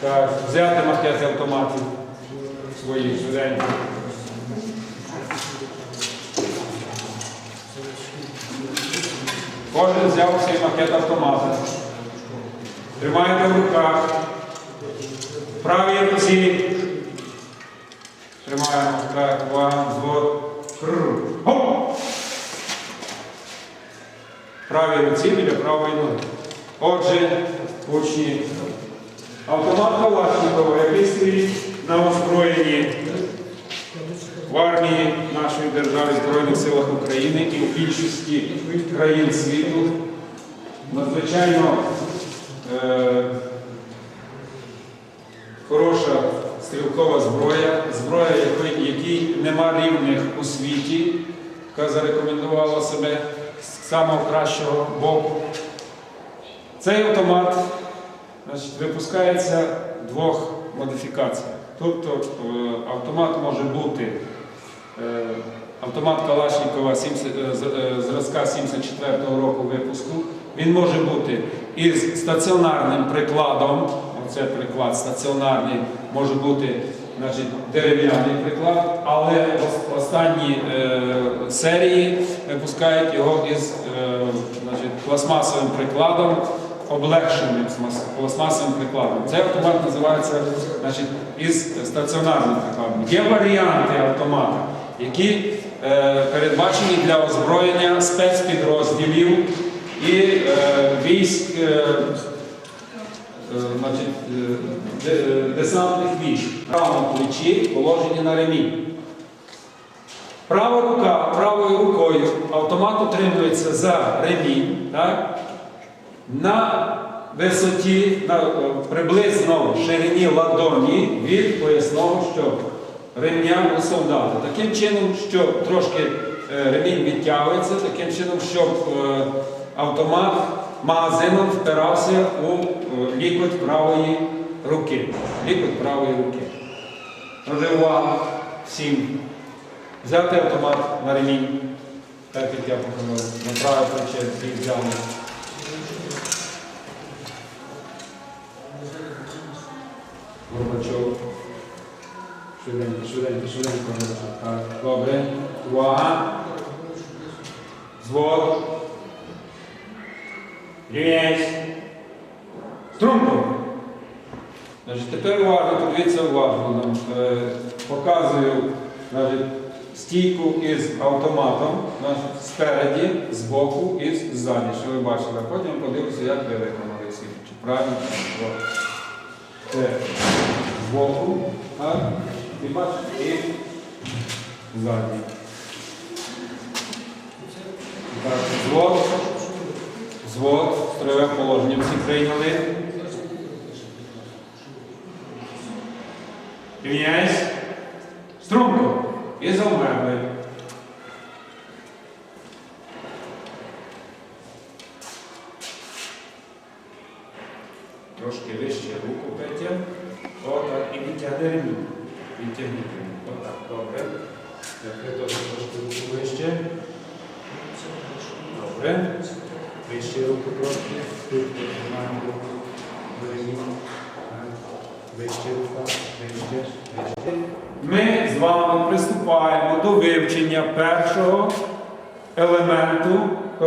Так, взяти макети автоматів своїх швиденько. Кожен взяв свій макет автомата. Тримаєте в руках. В правій руці. Тримаємо так, звод. Хоп! В правій руці біля правої ноги. Отже, учні, автомат Калашникова, який стоїть на озброєнні в армії нашої держави Збройних силах України і в більшості країн світу, надзвичайно е, хороша стрілкова зброя, зброя, якій нема рівних у світі, яка зарекомендувала себе з самого кращого боку. Цей автомат значить, випускається в двох модифікаціях. Тобто е, автомат може бути е, автомат Калашникова 70, е, зразка 74-го року випуску. Він може бути із стаціонарним прикладом. Оце приклад стаціонарний, може бути значить, дерев'яний приклад, але ос- останні серії випускають його із значить, пластмасовим прикладом, облегшеним пластмасовим прикладом. Цей автомат називається значить, із стаціонарним прикладом. Є варіанти автомата, які е, передбачені для озброєння спецпідрозділів і е, військ. е, Е, значить, е, десантних військ. Правому плечі положені на ремінь. Права рука правою рукою автомат утримується за ремінь так? На висоті на, е, приблизно ширині ладоні від поясного щоку. Ремня у солдата. Таким чином, що трошки е, ремінь відтягується, таким чином, щоб е, автомат магазином впирався у лікоть правої руки. Лікоть правої руки. Увага всім. Взяти автомат на ремінь, так як я показав, на праве плече і взяли. Швиденько, швиденько, швиденько. Так, добре. Увага. Звод. Рівняйсь. Значить, тепер уважно, подивіться уважно. Е, показую значить, стійку із автоматом значить, спереді, збоку і ззаді, що ви бачили. Потім подивимося, як ви виконали всі. Правильно? Це збоку, так? І бачите, і ззаді. Так, звод. Звод, строєве положення всі прийняли. Рівняйсь. Струнку. І завмерли. Трошки вище руку Петя. Отак. І відтягни ремінь. Відтягніть ремінь. Отак. Добре. Теж трошки руку вище. Добре. Вище руку трошки. Тут тримаємо руку. Ремінь. Вище рука. Вище. Вище. Ми з вами приступаємо до вивчення першого елементу, е,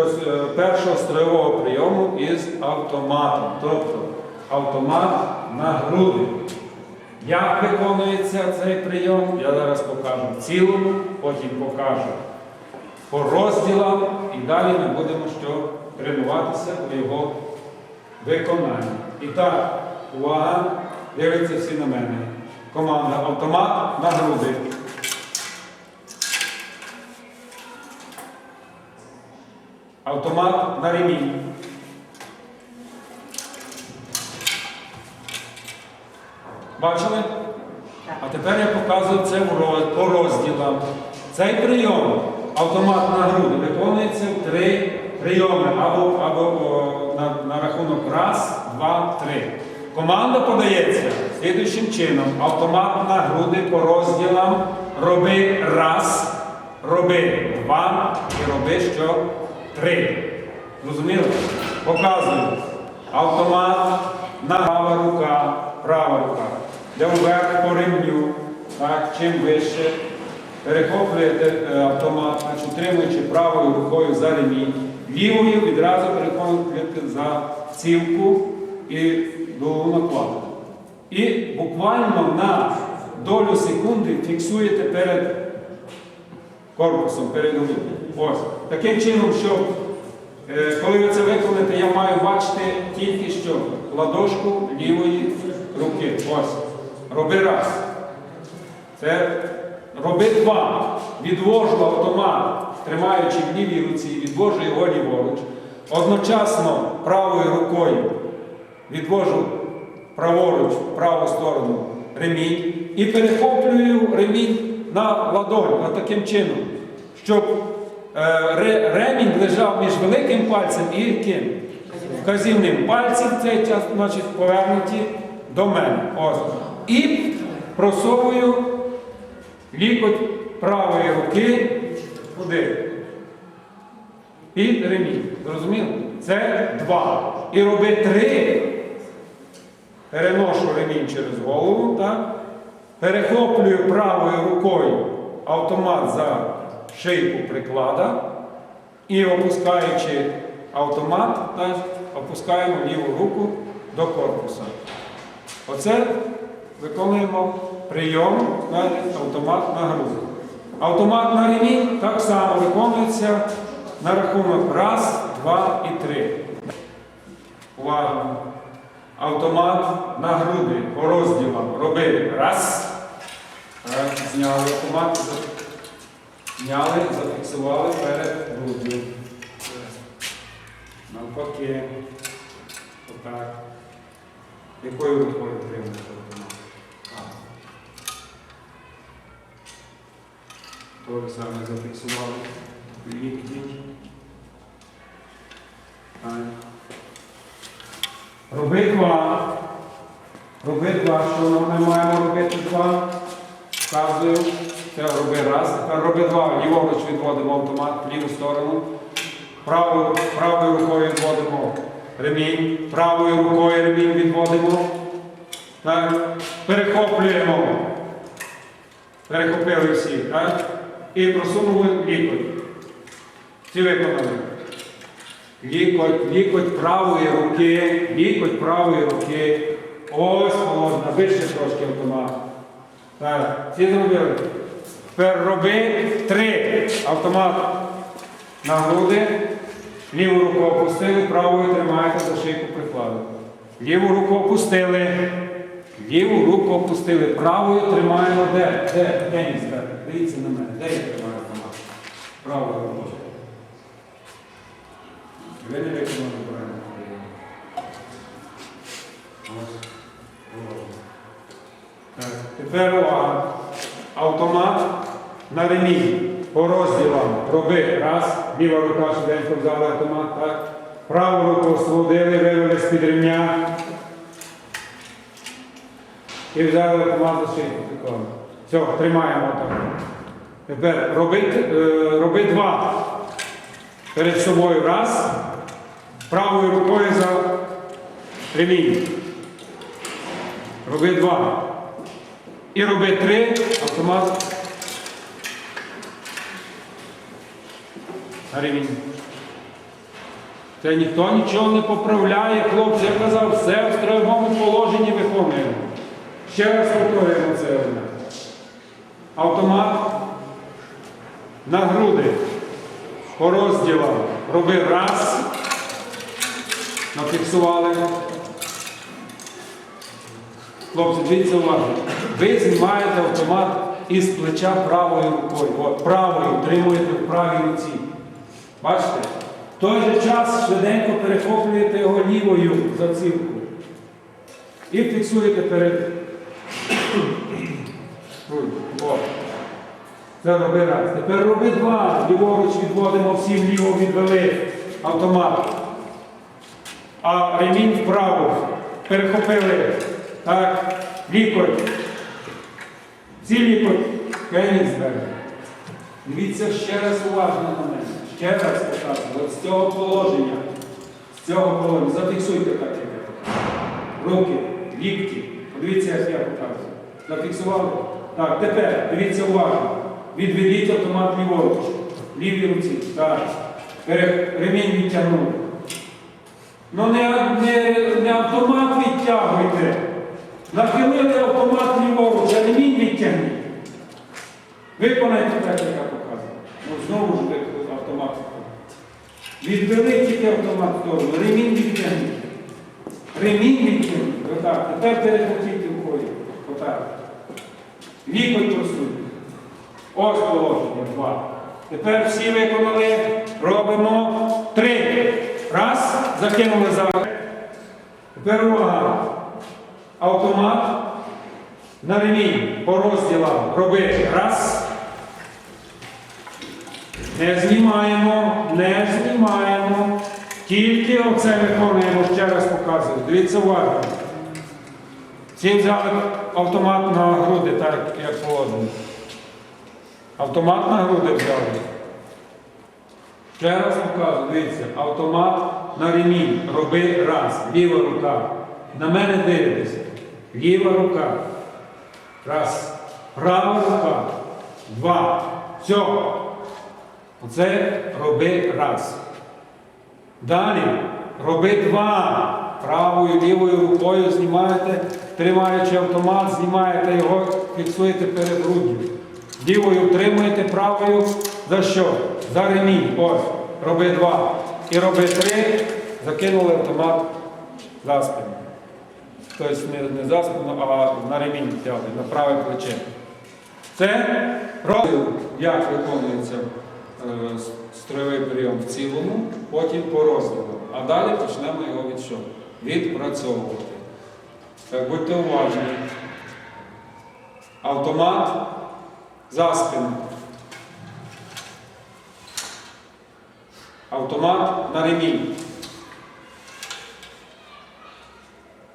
першого строєвого прийому із автоматом. Тобто автомат на груди. Як виконується цей прийом, я зараз покажу в цілому, потім покажу по розділам і далі ми будемо що тренуватися у його виконанні. І так, увага, дивіться всі на мене. Команда автомат на груди. Автомат на ремінь. Бачили? А тепер я показую це по розділам. Цей прийом автомат на груди виконується в три прийоми або, або о, на, на рахунок раз, два, три. Команда подається слідуючим чином. Автомат на груди по розділам роби раз, роби два і роби що три. Зрозуміло? Показую. Автомат на права рука. права рука. Де вверх по ремню, так, чим вище. Перехоплюєте е, автомат, значить, утримуючи правою рукою за ремінь, лівою відразу перехоплюєте за цівку і до накладу. І буквально на долю секунди фіксуєте перед корпусом, перед груддю. Ось. Таким чином, що е, коли ви це виконаєте, я маю бачити тільки що ладошку лівої руки. Ось. Роби раз. Це роби два. Відвожу автомат, тримаючи в лівій руці, відвожу його ліворуч. Одночасно правою рукою відвожу праворуч, в праву сторону ремінь і перехоплюю ремінь на ладонь, от таким чином, щоб е, ремінь лежав між великим пальцем і ким? Вказівним пальцем час, значить, повернуті до мене. Ось. І просовую лікоть правої руки куди? Під ремінь. Зрозуміло? Це два. І роби три. Переношу ремінь через голову, так? перехоплюю правою рукою автомат за шийку приклада і опускаючи автомат, так, опускаємо ліву руку до корпуса. Оце виконуємо прийом так, автомат на груди. Автомат на ремінь так само виконується на рахунок раз, два і три. Увага! Автомат на груди по розділам робили раз. Зняли автомат, зняли, зафіксували перед груддю. Навпаки. Отак. Якою рукою тримати Ви саме зафіксували лікті. Роби два. Роби два. Що ми маємо робити два? Вказую. Це роби раз. Тепер роби два. Ліворуч відводимо автомат в ліву сторону. Правою, правою рукою відводимо ремінь. Правою рукою ремінь відводимо. Так. Перехоплюємо. Перехопили всі. Так? І просунули лікоть. Всі виконали. Лікоть, лікоть правої руки, лікоть правої руки. Ось холодна, вище трошки автомат. Так, всі зробили. Тепер роби три. Автомат на груди. Ліву руку опустили, правою тримаєте за шийку прикладу. Ліву руку опустили. Ліву руку опустили. Правою тримаємо де? Де? Де? Дивіться на мене. Де я тримаю автомат? Правою рукою. Ви не виконали правильно. Ось. Тепер увага. Автомат на ремінь по розділам. Роби. Раз. Ліва рука швиденько взяла автомат. Так. Праву руку освободили, вивели з-під ремня. І взяли автомат за шийку. Все, тримаємо так. Тепер роби, е, роби два. Перед собою раз. Правою рукою за ремінь. Роби два. І роби три, автомат. На ремінь. Це ніхто нічого не поправляє, хлопці. Я казав, все в строєвому положенні виконуємо. Ще раз повторюємо це одне. Автомат на груди. По розділам. Роби раз. Нафіксували. Хлопці, дивіться уважно. Ви знімаєте автомат із плеча правою рукою. От, правою тримуєте в правій руці. Бачите? В той же час швиденько перехоплюєте його лівою за цівку. І фіксуєте перед. Це роби раз. Тепер роби два. Ліворуч відводимо всі вліво відвели автомат. А ремінь вправо. Перехопили. Так. Лікоть. Всі лікоть. Кенігсберг. Дивіться ще раз уважно на мене. Ще раз показую. От з цього положення. З цього положення. Зафіксуйте так. я. Руки, лікті. Дивіться, як я показую. Зафіксували? Так, тепер дивіться уважно. Відведіть автомат ліворуч. Лівій руці. Так. Ремінь відтягнули. Ну не, не, не автомат відтягуйте. Нахилили автомат ліворуч, а ремінь відтягніть. Виконайте так, як я показую. Ну, знову ж автомат. Відвели тільки автомат в сторону. Ремінь відтягніть. Ремінь відтягніть. Отак. Тепер перехопіть рукою. Отак. Лікоть просуньте. Ось положення. Два. Тепер всі виконали. Робимо три. Раз. Закинули за. Тепер увага. Автомат. На ремінь по розділам роби. Раз. Не знімаємо, не знімаємо. Тільки оце виконуємо, ще раз показую. Дивіться уважно. Всі взяли автомат на груди, так як положено. Автомат на груди взяли. Ще раз показую, дивіться, автомат на ремінь. Роби раз. Ліва рука. На мене дивитеся. Ліва рука. Раз. Права рука. Два. Все. Оце роби раз. Далі роби два. Правою, лівою рукою знімаєте, тримаючи автомат, знімаєте його, фіксуєте перед груддю. Лівою втримуєте, правою за що? За ремінь. Ось. Роби два. І роби три. Закинули автомат за спину. Тобто не, не за спину, а на ремінь взяли, на праве плече. Це розділ, як виконується е, строєвий прийом в цілому, потім по розділу. А далі почнемо його від що? Відпрацьовувати. Так, будьте уважні. Автомат за спину. Автомат на ремінь.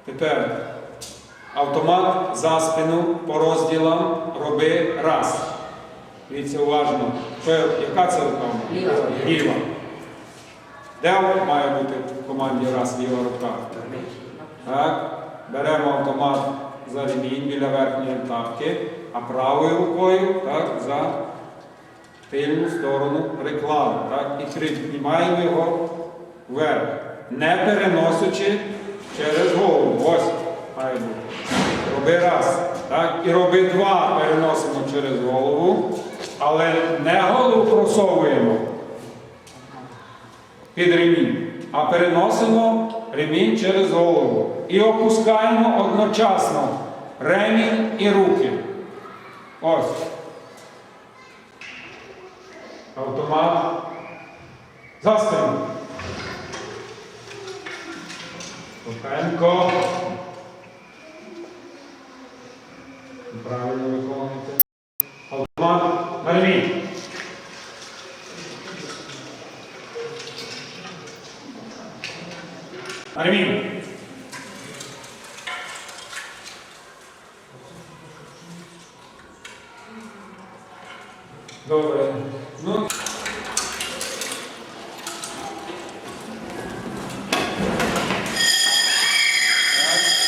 Тепер Автомат за спину по розділам роби раз. Дивіться уважно. Яка це рука? Ліва. Ліва. Де має бути в команді раз ліва рука? Так. Беремо автомат за ремінь біля верхньої тапки, а правою рукою так, за тильну сторону рекламу. Так, і піднімаємо його вверх, не переносячи через голову. Ось має бути. Роби раз. Так, і роби два, переносимо через голову, але не голову просовуємо під ремінь, а переносимо ремінь через голову. І опускаємо одночасно ремінь і руки. Ось. Автомат. За спину. Тихенько. Правильно виконуєте. Автомат на ремінь. На ремінь. Добре. Ну, так,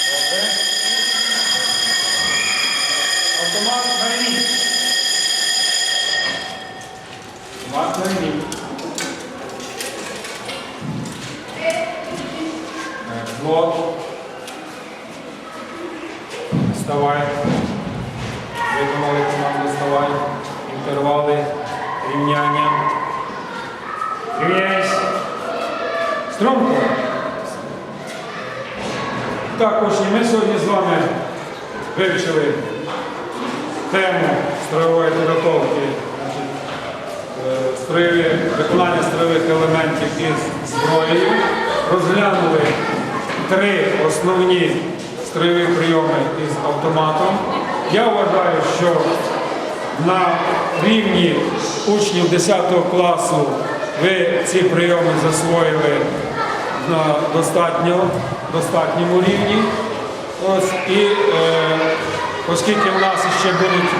добре. Автомат на ремінь. Автомат на ремінь. Так, Взвод. Вставай. Виконали команду вставай. Інтервали. Рівняння. Рівняйся. Струнко. Також і ми сьогодні з вами вивчили тему строєвої підготовки, е, виконання строєвих елементів із зброєю. Розглянули три основні строєві прийоми із автоматом. Я вважаю, що на рівні учнів 10 класу ви ці прийоми засвоїли на достатньо, достатньому рівні. Ось, і е, оскільки в нас ще будуть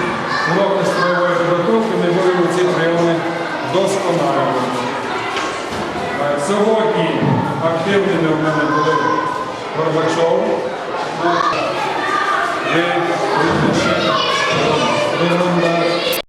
уроки строєвої підготовки, ми будемо ці прийоми досконалювати. Е, Сьогодні активними в мене були Горбачов, wygląda